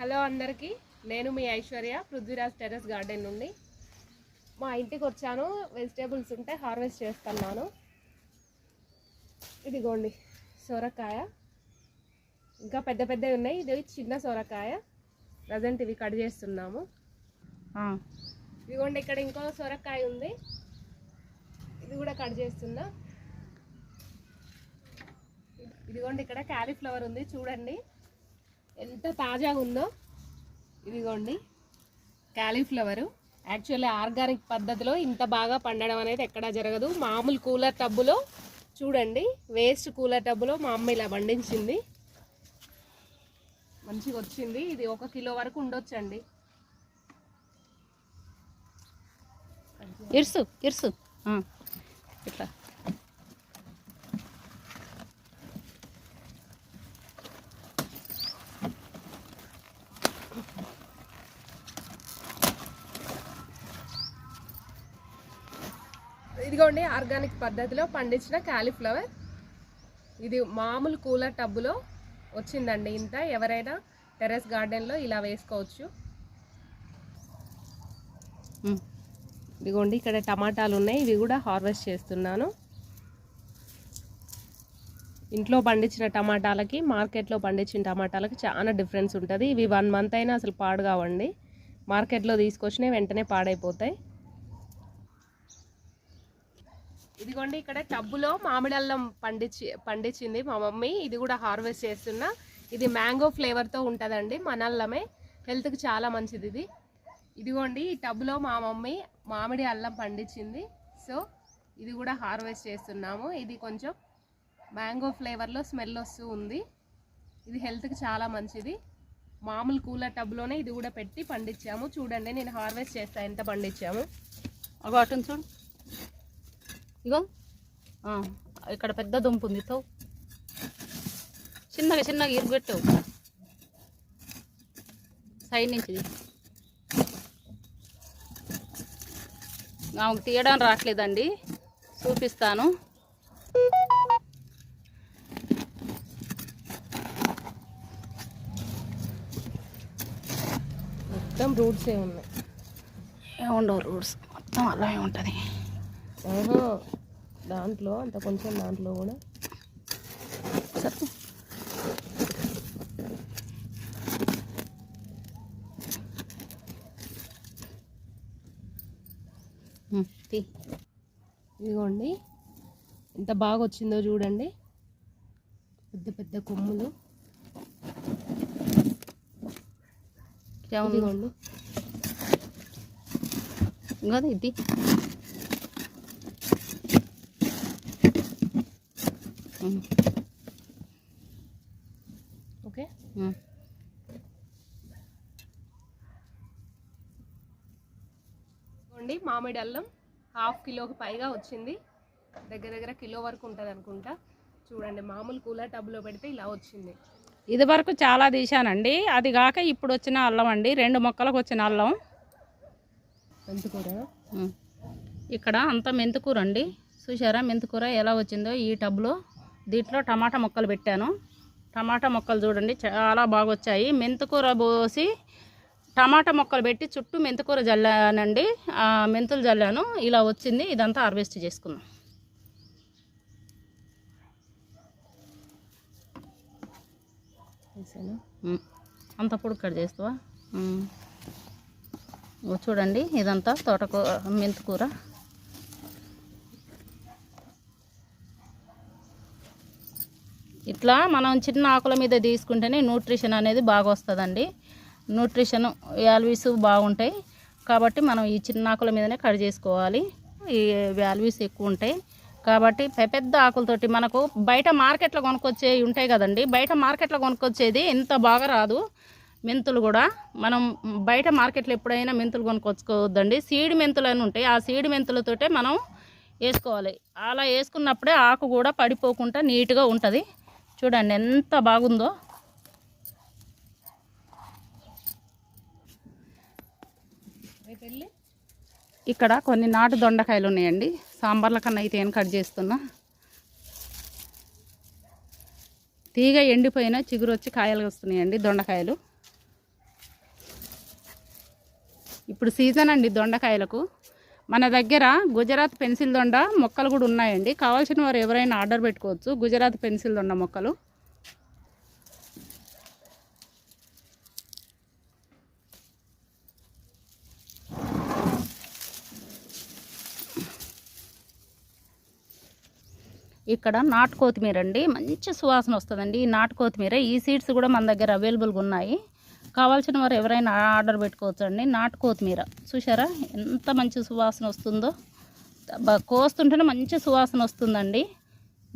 Hello అందరికీ. నేను మీ ఐశ్వర్య పృథ్వీరాజ్ టెర్రస్ గార్డెన్ నుండి. మా ఇంటికి వచ్చాను. వెజిటేబుల్స్ ఉంటే హార్వెస్ట్ చేస్తున్నాను. ఇదిగోండి సొరకాయ. ఇంకా పెద్ద పెద్దవి ఉన్నాయి. ఇది చిన్న సొరకాయ. ప్రజెంట్ ఇవి కట్ చేస్తున్నాము. ఇదిగోండి ఇక్కడ ఇంకో సొరకాయ ఉంది. ఇది కూడా కట్ చేస్తున్నా. ఇదిగోండి ఇక్కడ క్యాలీఫ్లవర్ ఉంది. చూడండి. ఎంత తాజాగా ఉందో ఇదిగోండి. క్యాలీఫ్లవరు యాక్చువల్లీ ఆర్గానిక్ పద్ధతిలో ఇంత బాగా పండడం అనేది ఎక్కడా జరగదు. మామూలు కూలర్ టబ్బులో చూడండి. వేస్ట్ కూలర్ టబ్బులో మా అమ్మ ఇలా పండించింది. మంచిగా వచ్చింది. ఇది ఒక కిలో వరకు ఉండొచ్చండి. ఇరుసు ఇరుసు. ఇట్లా. ఇదిగోండి ఆర్గానిక్ పద్ధతిలో పండించిన క్యాలీఫ్లవర్. ఇది మామూలు కూలర్ టబ్బులో వచ్చిందండి ఇంత. ఎవరైనా టెర్రస్ గార్డెన్లో ఇలా వేసుకోవచ్చు. ఇదిగోండి ఇక్కడ టమాటాలు ఉన్నాయి. ఇవి కూడా హార్వెస్ట్ చేస్తున్నాను. ఇంట్లో పండించిన టమాటాలకి మార్కెట్లో పండించిన టమాటాలకి చాలా డిఫరెన్స్ ఉంటుంది. ఇవి వన్ మంత్ అయినా అసలు పాడు కావండి. మార్కెట్లో తీసుకొచ్చినవి వెంటనే పాడైపోతాయి. ఇదిగోండి ఇక్కడ టబ్బులో మామిడి అల్లం పండించి పండించింది మా మమ్మీ. ఇది కూడా హార్వెస్ట్ చేస్తున్నా. ఇది మ్యాంగో ఫ్లేవర్తో ఉంటుందండి మన అల్లమే. హెల్త్కి చాలా మంచిది ఇది ఇదిగోండి ఈ టబ్లో మా మమ్మీ మామిడి అల్లం పండించింది సో ఇది కూడా హార్వెస్ట్ చేస్తున్నాము. ఇది కొంచెం మ్యాంగో ఫ్లేవర్లో స్మెల్ వస్తూ ఉంది. ఇది హెల్త్కి చాలా మంచిది. మామూలు కూలర్ టబ్లోనే ఇది కూడా పెట్టి పండించాము చూడండి నేను హార్వెస్ట్ చేస్తా ఎంత పండించాము అగో అటు చూడు. ఇగో. ఇక్కడ పెద్ద దుంపు ఉంది తో చిన్నగా చిన్నగా ఇరుగొట్టు సైడ్ నుంచి. ఆమెకు తీయడం రావట్లేదండి. చూపిస్తాను. మొత్తం రూట్సే ఉన్నాయి? ఏముండవు రూట్స్. మొత్తం అలాగే ఉంటుంది. దాంట్లో అంత కొంచెం దాంట్లో కూడా. సరే ఉమ్, తీ. ఇదిగోండి. ఎంత బాగా వచ్చిందో చూడండి. పెద్ద పెద్ద కొమ్ములు. ఏముంది ఇదిగోండి. ఇంకా ఇది ఓకే ఉమ్. ఇదిగోండి మామిడి అల్లం హాఫ్ కిలోకి పైగా వచ్చింది. దగ్గర దగ్గర కిలో వరకు ఉంటుంది అనుకుంటా. చూడండి మామూలు కూలర్ టబ్లో పెడితే ఇలా వచ్చింది. ఇది వరకు చాలా తీశానండి. అది కాక ఇప్పుడు వచ్చిన అల్లం అండి. రెండు మొక్కలకు వచ్చిన అల్లం. మెంతుకూర. ఇక్కడ అంతా మెంతుకూర అండి. చూసారా మెంతుకూర ఎలా వచ్చిందో ఈ టబ్లో దీంట్లో టమాటా మొక్కలు పెట్టాను. టమాటా మొక్కలు చూడండి చాలా బాగా వచ్చాయి మెంతుకూర పోసి టమాటా మొక్కలు పెట్టి చుట్టూ మెంతుకూర జల్లానండి. మెంతులు జల్లాను. ఇలా వచ్చింది. ఇదంతా హార్వెస్ట్ ఉమ్. అంత పొడి కట్ చేస్తావా? చూడండి ఇదంతా తోటకూర మెంతికూర. ఇట్లా మనం చిన్న ఆకుల మీద తీసుకుంటేనే న్యూట్రిషన్ అనేది బాగా వస్తుందండి న్యూట్రిషన్ వాల్యూస్ బాగుంటాయి. కాబట్టి మనం ఈ చిన్న ఆకుల మీదనే కట్ చేసుకోవాలి. ఈ వాల్యూస్ ఎక్కువ ఉంటాయి కాబట్టి పెద్ద ఆకులతోటి మనకు బయట మార్కెట్లో కొనుక్కొచ్చేవి ఉంటాయి కదండి. బయట మార్కెట్లో కొనుక్కొచ్చేది ఎంత బాగా రాదు. మెంతులు కూడా. మనం బయట మార్కెట్లో ఎప్పుడైనా మెంతులు కొనుక్కొచ్చుకోవద్దండి. సీడ్ మెంతులు అని ఉంటాయి. ఆ సీడ్ మెంతులతోటే మనం వేసుకోవాలి. అలా వేసుకున్నప్పుడే ఆకు కూడా పడిపోకుండా నీట్గా ఉంటుంది. చూడండి ఎంత బాగుందో. ఇక్కడ కొన్ని నాటు దొండకాయలు ఉన్నాయండి. సాంబార్ల కన్నా అయితే ఏం కట్ చేస్తున్నా. తీగ ఎండిపోయిన చిగురు వచ్చి కాయలు వస్తున్నాయండి దొండకాయలు. ఇప్పుడు సీజన్ అండి దొండకాయలకు. మన దగ్గర గుజరాత్ పెన్సిల్ దొండ మొక్కలు కూడా ఉన్నాయండి. కావాల్సిన వారు ఎవరైనా ఆర్డర్ పెట్టుకోవచ్చు. గుజరాత్ పెన్సిల్ దొండ మొక్కలు. ఇక్కడ నాటు కొత్తిమీర అండి మంచి సువాసన వస్తుందండి. ఈ నాటు కొత్తిమీర ఈ సీడ్స్ కూడా మన దగ్గర అవైలబుల్గా ఉన్నాయి. కావాల్సిన వారు ఎవరైనా ఆర్డర్ పెట్టుకోవచ్చు అండి నాటు కొత్తిమీర. చూసారా ఎంత మంచి సువాసన వస్తుందో. కోస్తుంటేనే మంచి సువాసన వస్తుందండి.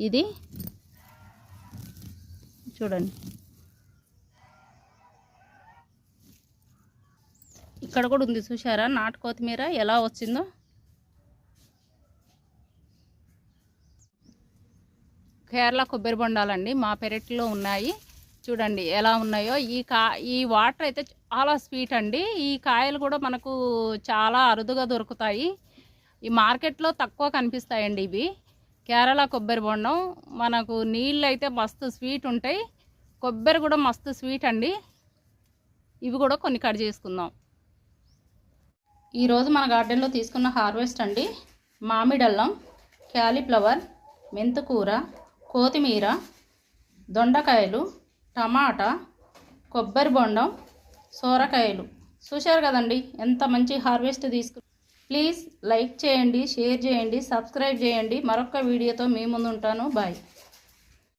ఇది చూడండి. ఇక్కడ కూడా ఉంది చూసారా నాటు కొత్తిమీర ఎలా వచ్చిందో. కేరళ కొబ్బరి బొండాలండి. మా పెరట్లో ఉన్నాయి. చూడండి ఎలా ఉన్నాయో. ఈ కా ఈ వాటర్ అయితే చాలా స్వీట్ అండి. ఈ కాయలు కూడా మనకు చాలా అరుదుగా దొరుకుతాయి. ఈ మార్కెట్లో తక్కువ కనిపిస్తాయండి ఇవి. కేరళ కొబ్బరి బొండం మనకు నీళ్ళు అయితే మస్తు స్వీట్ ఉంటాయి. కొబ్బరి కూడా మస్తు స్వీట్ అండి. ఇవి కూడా కొన్ని కట్ చేసుకుందాం. ఈరోజు మన గార్డెన్లో తీసుకున్న హార్వెస్ట్ అండి. మామిడల్లం క్యాలీఫ్లవర్ మెంతుకూర కొత్తిమీర దొండకాయలు టమాటా కొబ్బరి బొండం సోరకాయలు. చూశారు కదండి? ఎంత మంచి హార్వెస్ట్ తీసుకు ప్లీజ్ లైక్ చేయండి షేర్ చేయండి సబ్స్క్రైబ్ చేయండి. మరొక వీడియోతో మీ ముందు ఉంటాను బాయ్.